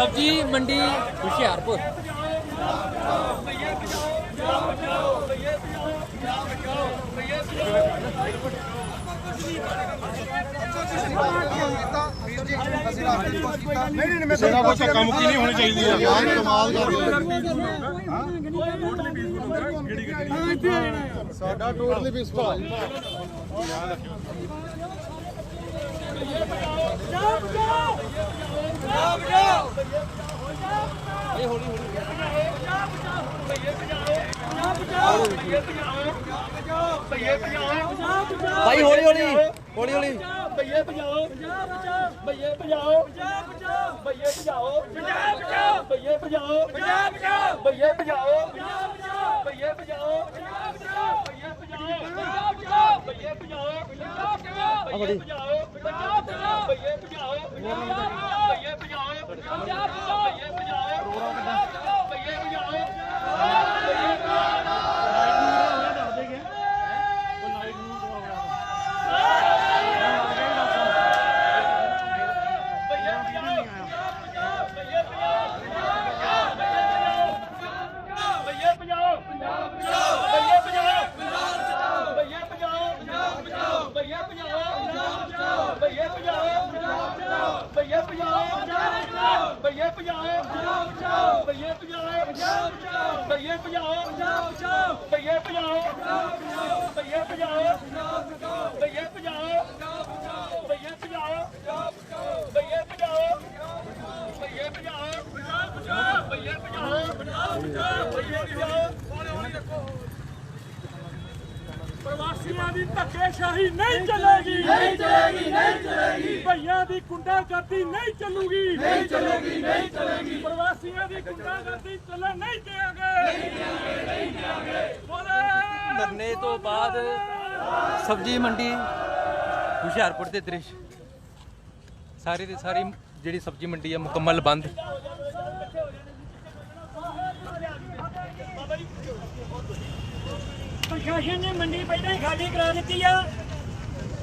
ਸਬਜ਼ੀ ਮੰਡੀ ਹੁਸ਼ਿਆਰਪੁਰ। ਸੇਨਾ ਕੋਈ ਕੰਮ ਕੀ ਨਹੀਂ ਹੋਣੀ ਚਾਹੀਦੀ ਆ। ਯਾਰ ਕਮਾਲ ਦਾ ਸਾਡਾ ਟੋਟਲੀ 20 ਭਾਅ ਯਾਦ ਰੱਖਿਓ। ਭਾਈ ਹੌਲੀ ਹੌਲੀ ਹੌਲੀ ਹੌਲੀ ਭਈਏ ਭਜਾਓ ਭਈਏ ਭਜਾਓ ਭਈਏ ਭਜਾਓ ਭਜਾਓ ਭਈਏ ਭਜਾਓ ਭਜਾਓ ਭਈਏ ਭਜਾਓ ਆ ਬੜੀ ਭਈਏ ਭਜਾਓ ਭਈਏ ਭਜਾਓ ਭਈਏ ਭਜਾਓ ਭਈਏ ਭਜਾਓ ਭਈਏ ਭਜਾਓ ਪੰਜਾਬ ਬਚਾਓ ਭਈਏ ਭਜਾਓ ਪੰਜਾਬ ਬਚਾਓ ਭਈਏ ਭਜਾਓ ਪੰਜਾਬ ਬਚਾਓ ਭਈਏ ਭਜਾਓ ਭਈਏ ਭਜਾਓ ਪੰਜਾਬ ਬਚਾਓ ਭਈਏ ਭਜਾਓ ਪੰਜਾਬ ਬਚਾਓ ਭਈਏ ਭਜਾਓ ਪੰਜਾਬ ਬਚਾਓ ਭਈਏ ਭਜਾਓ ਪੰਜਾਬ ਬਚਾਓ ਭਈਏ ਭਜਾਓ। ਪੰਜਾਬ ਬਚਾਓ ਭਈਏ ਭਜਾਓ ਪੰਜਾਬ ਬਚਾਓ ਭਈਏ ਭਜਾਓ ਪੰਜਾਬ ਬਚਾਓ ਭਈਏ ਭਜਾਓ ਪੰਜਾਬ ਬਚਾਓ ਭਈਏ ਭਜਾਓ ਪੰਜਾਬ ਬਚਾਓ ਭਈਏ ਭਜਾਓ ਭਈਏ ਭਜਾਓ ਪੰਜਾਬ ਬਚਾਓ ਭਈਏ ਭਜਾਓ ਪੰਜਾਬ ਬਚਾਓ ਭਈਏ ਭਜਾਓ। ਪ੍ਰਵਾਸੀਆਂ ਦੀ ਧੱਕੇਸ਼ਾਹੀ ਨਹੀਂ ਚੱਲੇਗੀ। ਨਹੀਂ ਚੱਲੇਗੀ ਨਹੀਂ ਚੱਲੇਗੀ। ਭਈਆਂ ਦੀ ਗੁੰਡਾਗਰਦੀ ਨਹੀਂ ਚੱਲੂਗੀ। ਨਹੀਂ ਚੱਲੇਗੀ ਨਹੀਂ ਚੱਲੇਗੀ। ਪ੍ਰਵਾਸੀਆਂ ਦੀ ਗੁੰਡਾਗਰਦੀ ਚੱਲਣ ਨਹੀਂ ਦੇਵਾਂਗੇ ਨਹੀਂ ਦੇਵਾਂਗੇ ਨਹੀਂ ਦੇਵਾਂਗੇ ਧਰਨੇ ਤੋਂ ਬਾਅਦ ਸਬਜੀ ਮੰਡੀ ਹੁਸ਼ਿਆਰਪੁਰ ਦੇ ਦ੍ਰਿਸ਼। ਸਾਰੀ ਦੀ ਸਾਰੀ ਜਿਹੜੀ ਸਬਜੀ ਮੰਡੀ ਹੈ ਮੁਕੰਮਲ ਬੰਦ। ਪ੍ਰਸ਼ਾਸਨ ਨੇ ਮੰਡੀ ਪਹਿਲਾਂ ਹੀ ਖਾਲੀ ਕਰਾ ਦਿੱਤੀ ਆ।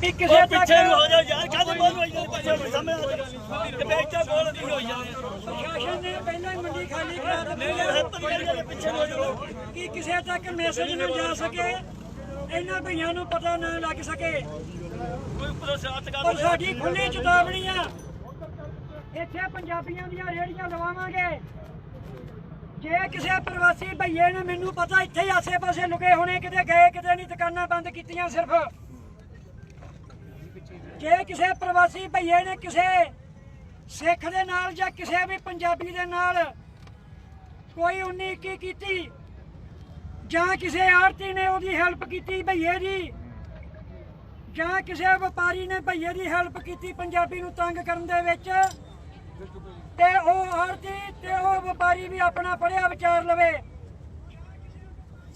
ਕਿ ਕਿਸੇ ਪਿੱਛੇ ਨੂੰ ਹੋ ਜਾਓ ਯਾਰ ਕਾਹਦੇ ਬੋਲ ਹੋਈ ਜਾਂਦੇ ਪਿੱਛੇ ਨੂੰ ਸਾਹਮਣੇ ਆ ਜਾਓ ਤੇ ਬੇਚਾ ਬੋਲ ਨਹੀਂ ਹੋਈ ਜਾਂਦੇ। ਪ੍ਰਸ਼ਾਸਨ ਨੇ ਪਹਿਲਾਂ ਹੀ ਮੰਡੀ ਖਾਲੀ ਕਰਾ ਦਿੱਤੀ ਨਹੀਂ ਯਾਰ ਹੱਥ ਨਹੀਂ ਕਰਕੇ ਪਿੱਛੇ ਨੂੰ ਹੋ ਜਾਓ। ਕਿ ਕਿਸੇ ਤੱਕ ਮੈਸੇਜ ਨਾ ਜਾ ਸਕੇ ਇਹਨਾਂ ਭਈਆਂ ਨੂੰ ਪਤਾ ਨਾ ਲੱਗ ਸਕੇ। ਕੋਈ ਉੱਪਰੋਂ ਸਿਆਸਤ ਕਰ ਪਰ ਸਾਡੀ ਖੁੱਲੀ ਚੇਤਾਵਨੀ ਆ। ਇੱਥੇ ਪੰਜਾਬੀਆਂ ਦੀਆਂ ਰੇੜੀਆਂ ਲਵਾਵਾਂਗੇ। ਜੇ ਕਿਸੇ ਪ੍ਰਵਾਸੀ ਭਈਏ ਨੇ ਮੈਨੂੰ ਪਤਾ ਇੱਥੇ ਆਸੇ-ਪਾਸੇ ਲੁਕੇ ਹੋਣੇ ਕਿਤੇ ਗਏ ਕਿਤੇ ਨਹੀਂ ਦੁਕਾਨਾਂ ਬੰਦ ਕੀਤੀਆਂ ਸਿਰਫ। ਜੇ ਕਿਸੇ ਪ੍ਰਵਾਸੀ ਭਈਏ ਨੇ ਕਿਸੇ ਸਿੱਖ ਦੇ ਨਾਲ ਜਾਂ ਕਿਸੇ ਵੀ ਪੰਜਾਬੀ ਦੇ ਨਾਲ ਕੋਈ ਉਨੀ ਕੀ ਕੀਤੀ ਜਾਂ ਕਿਸੇ ਆੜਤੀ ਨੇ ਉਹਦੀ ਹੈਲਪ ਕੀਤੀ ਭਈਏ ਦੀ ਜਾਂ ਕਿਸੇ ਵਪਾਰੀ ਨੇ ਭਈਏ ਦੀ ਹੈਲਪ ਕੀਤੀ ਪੰਜਾਬੀ ਨੂੰ ਤੰਗ ਕਰਨ ਦੇ ਵਿੱਚ ਤੇ ਉਹ ਆੜਤੀ ਤੇ ਉਹ ਵਪਾਰੀ ਵੀ ਆਪਣਾ ਪੜਿਆ ਵਿਚਾਰ ਲਵੇ।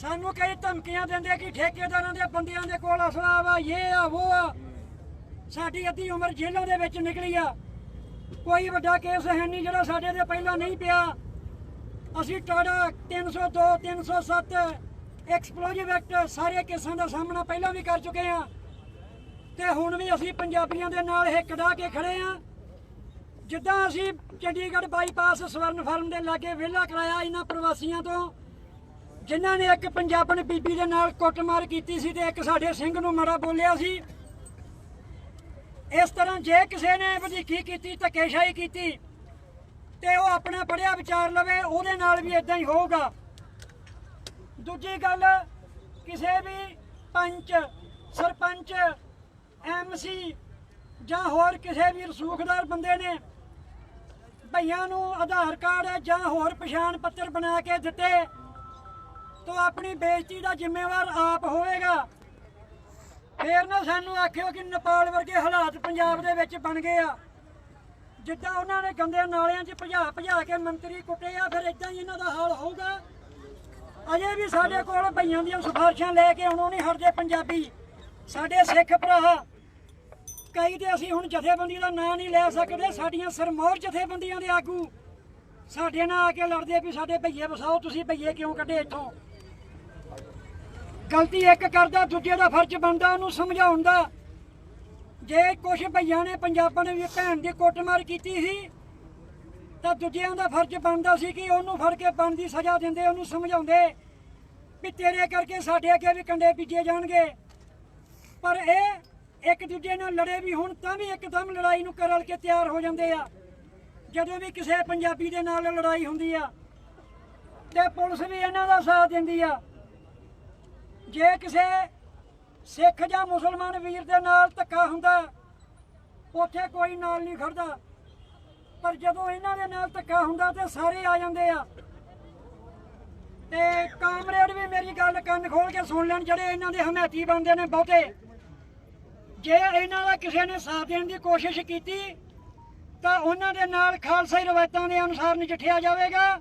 ਸਾਨੂੰ ਕਈ ਧਮਕੀਆਂ ਦਿੰਦੇ ਕਿ ਠੇਕੇਦਾਰਾਂ ਦੇ ਬੰਦਿਆਂ ਦੇ ਕੋਲ ਅਸਲਾ ਵਾ ਇਹ ਆ ਉਹ ਆ। ਸਾਡੀ ਅੱਧੀ ਉਮਰ ਜੇਲ੍ਹਾਂ ਦੇ ਵਿੱਚ ਨਿਕਲੀ ਆ। ਕੋਈ ਵੱਡਾ ਕੇਸ ਹੈ ਨਹੀਂ ਜਿਹੜਾ ਸਾਡੇ 'ਤੇ ਪਹਿਲਾਂ ਨਹੀਂ ਪਿਆ। ਅਸੀਂ ਟਾੜਾ 302 307 ਐਕਸਪਲੋਜਿਵ ਐਕਟ ਸਾਰੇ ਕੇਸਾਂ ਦਾ ਸਾਹਮਣਾ ਪਹਿਲਾਂ ਵੀ ਕਰ ਚੁੱਕੇ ਆ। ਤੇ ਹੁਣ ਵੀ ਅਸੀਂ ਪੰਜਾਬੀਆਂ ਦੇ ਨਾਲ ਹਿੱਕ ਡਾ ਕੇ ਖੜੇ ਆ। ਜਿੱਦਾਂ ਅਸੀਂ ਚੰਡੀਗੜ੍ਹ ਬਾਈਪਾਸ ਸਵਰਨ ਫਾਰਮ ਦੇ ਲਾਗੇ ਵਿਹਲਾ ਕਰਾਇਆ ਇਹਨਾਂ ਪ੍ਰਵਾਸੀਆਂ ਤੋਂ, ਜਿਨ੍ਹਾਂ ਨੇ ਇੱਕ ਪੰਜਾਬਣ ਬੀਬੀ ਦੇ ਨਾਲ ਕੁੱਟਮਾਰ ਕੀਤੀ ਸੀ ਤੇ ਇੱਕ ਸਾਡੇ ਸਿੰਘ ਨੂੰ ਮਾੜਾ ਬੋਲਿਆ ਸੀ। ਇਸ ਤਰ੍ਹਾਂ ਜੇ ਕਿਸੇ ਨੇ ਵਧੀਕੀ ਕੀਤੀ, ਧੱਕੇਸ਼ਾਹੀ ਕੀਤੀ, ਤੇ ਉਹ ਆਪਣਾ ਪੜਿਆ ਵਿਚਾਰ ਲਵੇ, ਉਹਦੇ ਨਾਲ ਵੀ ਇਦਾਂ ਹੀ ਹੋਊਗਾ। ਦੂਜੀ ਗੱਲ, ਕਿਸੇ ਵੀ ਪੰਚ, ਸਰਪੰਚ ਐਮਸੀ ਜਾਂ ਹੋਰ ਕਿਸੇ ਵੀ ਰਸੂਖਦਾਰ ਬੰਦੇ ਨੇ ਭਈਆਂ ਨੂੰ ਆਧਾਰ ਕਾਰਡ ਜਾਂ ਹੋਰ ਪਛਾਣ ਪੱਤਰ ਬਣਾ ਕੇ ਦਿੱਤੇ, ਤਾਂ ਆਪਣੀ ਬੇਇੱਜ਼ਤੀ ਦਾ ਜ਼ਿੰਮੇਵਾਰ ਆਪ ਹੋਵੇਗਾ। ਫੇਰ ਨਾ ਸਾਨੂੰ ਆਖਿਓ ਕਿ ਨੇਪਾਲ ਵਰਗੇ ਹਾਲਾਤ ਪੰਜਾਬ ਦੇ ਵਿੱਚ ਬਣ ਗਏ ਆ। ਜਿੱਦਾਂ ਉਹਨਾਂ ਨੇ ਗੰਦੇ ਨਾਲਿਆਂ 'ਚ ਭਜਾ ਭਜਾ ਕੇ ਮੰਤਰੀ ਕੁੱਟੇ ਆ, ਫਿਰ ਇਦਾਂ ਹੀ ਇਹਨਾਂ ਦਾ ਹਾਲ ਹੋਊਗਾ। ਅਜੇ ਵੀ ਸਾਡੇ ਕੋਲ ਭਈਆਂ ਦੀਆਂ ਸਿਫਾਰਸ਼ਾਂ ਲੈ ਕੇ ਆਉਣੋਂ ਨਹੀਂ ਹਟਦੇ ਪੰਜਾਬੀ। ਸਾਡੇ ਸਿੱਖ ਭਰਾ, ਕਈ ਤੇ ਅਸੀਂ ਹੁਣ ਜਥੇਬੰਦੀ ਦਾ ਨਾਂ ਨਹੀਂ ਲੈ ਸਕਦੇ, ਸਾਡੀਆਂ ਸਰਮੌਰ ਜਥੇਬੰਦੀਆਂ ਦੇ ਆਗੂ। ਸਾਡੇ ਨਾਲ ਆ ਕੇ ਲੜਦੇ ਵੀ ਸਾਡੇ ਭਈਏ ਵਸਾਓ, ਤੁਸੀਂ ਭਈਏ ਕਿਉਂ ਕੱਢੇ ਇੱਥੋਂ? ਗਲਤੀ ਇੱਕ ਕਰਦਾ, ਦੂਜੇ ਦਾ ਫਰਜ਼ ਬਣਦਾ, ਉਹਨੂੰ ਸਮਝਾਉਣ ਦਾ। ਜੇ ਕੁਝ ਭਈਆਂ ਨੇ ਪੰਜਾਬਾਂ ਨੇ ਵੀ ਭੈਣ ਦੀ ਕੁੱਟਮਾਰ ਕੀਤੀ ਸੀ, ਤਾਂ ਦੂਜਿਆਂ ਦਾ ਫਰਜ਼ ਬਣਦਾ ਸੀ ਕਿ ਉਹਨੂੰ ਫੜ ਕੇ ਬਣਦੀ ਸਜ਼ਾ ਦਿੰਦੇ, ਉਹਨੂੰ ਸਮਝਾਉਂਦੇ ਵੀ ਤੇਰੇ ਕਰਕੇ ਸਾਡੇ ਅੱਗੇ ਵੀ ਕੰਡੇ ਬੀਜੇ ਜਾਣਗੇ। ਪਰ ਇਹ ਇੱਕ ਦੂਜੇ ਨਾਲ ਲੜੇ ਵੀ ਹੁਣ, ਤਾਂ ਵੀ ਇੱਕਦਮ ਲੜਾਈ ਨੂੰ ਕਰਲ ਕੇ ਤਿਆਰ ਹੋ ਜਾਂਦੇ ਆ। ਜਦੋਂ ਵੀ ਕਿਸੇ ਪੰਜਾਬੀ ਦੇ ਨਾਲ ਲੜਾਈ ਹੁੰਦੀ ਆ, ਤੇ ਪੁਲਿਸ ਵੀ ਇਹਨਾਂ ਦਾ ਸਾਥ ਦਿੰਦੀ ਆ। ਜੇ ਕਿਸੇ ਸਿੱਖ ਜਾਂ ਮੁਸਲਮਾਨ ਵੀਰ ਦੇ ਨਾਲ ਧੱਕਾ ਹੁੰਦਾ, ਉੱਥੇ ਕੋਈ ਨਾਲ ਨਹੀਂ ਖੜਦਾ। ਪਰ ਜਦੋਂ ਇਹਨਾਂ ਦੇ ਨਾਲ ਧੱਕਾ ਹੁੰਦਾ ਤੇ ਸਾਰੇ ਆ ਜਾਂਦੇ ਆ। ਤੇ ਕਾਮਰੇਡ ਵੀ ਮੇਰੀ ਗੱਲ ਕੰਨ ਖੋਲ ਕੇ ਸੁਣ ਲੈਣ, ਜਿਹੜੇ ਇਹਨਾਂ ਦੇ ਹਮਾਇਤੀ ਬੰਦੇ ਨੇ ਬਹੁਤੇ। ਜੇ ਇਹਨਾਂ ਦਾ ਕਿਸੇ ਨੇ ਸਾਥ ਦੇਣ ਦੀ ਕੋਸ਼ਿਸ਼ ਕੀਤੀ, ਤਾਂ ਉਹਨਾਂ ਦੇ ਨਾਲ ਖਾਲਸਾਈ ਰਵਾਇਤਾਂ ਦੇ ਅਨੁਸਾਰ ਨਜਿੱਠਿਆ ਜਾਵੇਗਾ।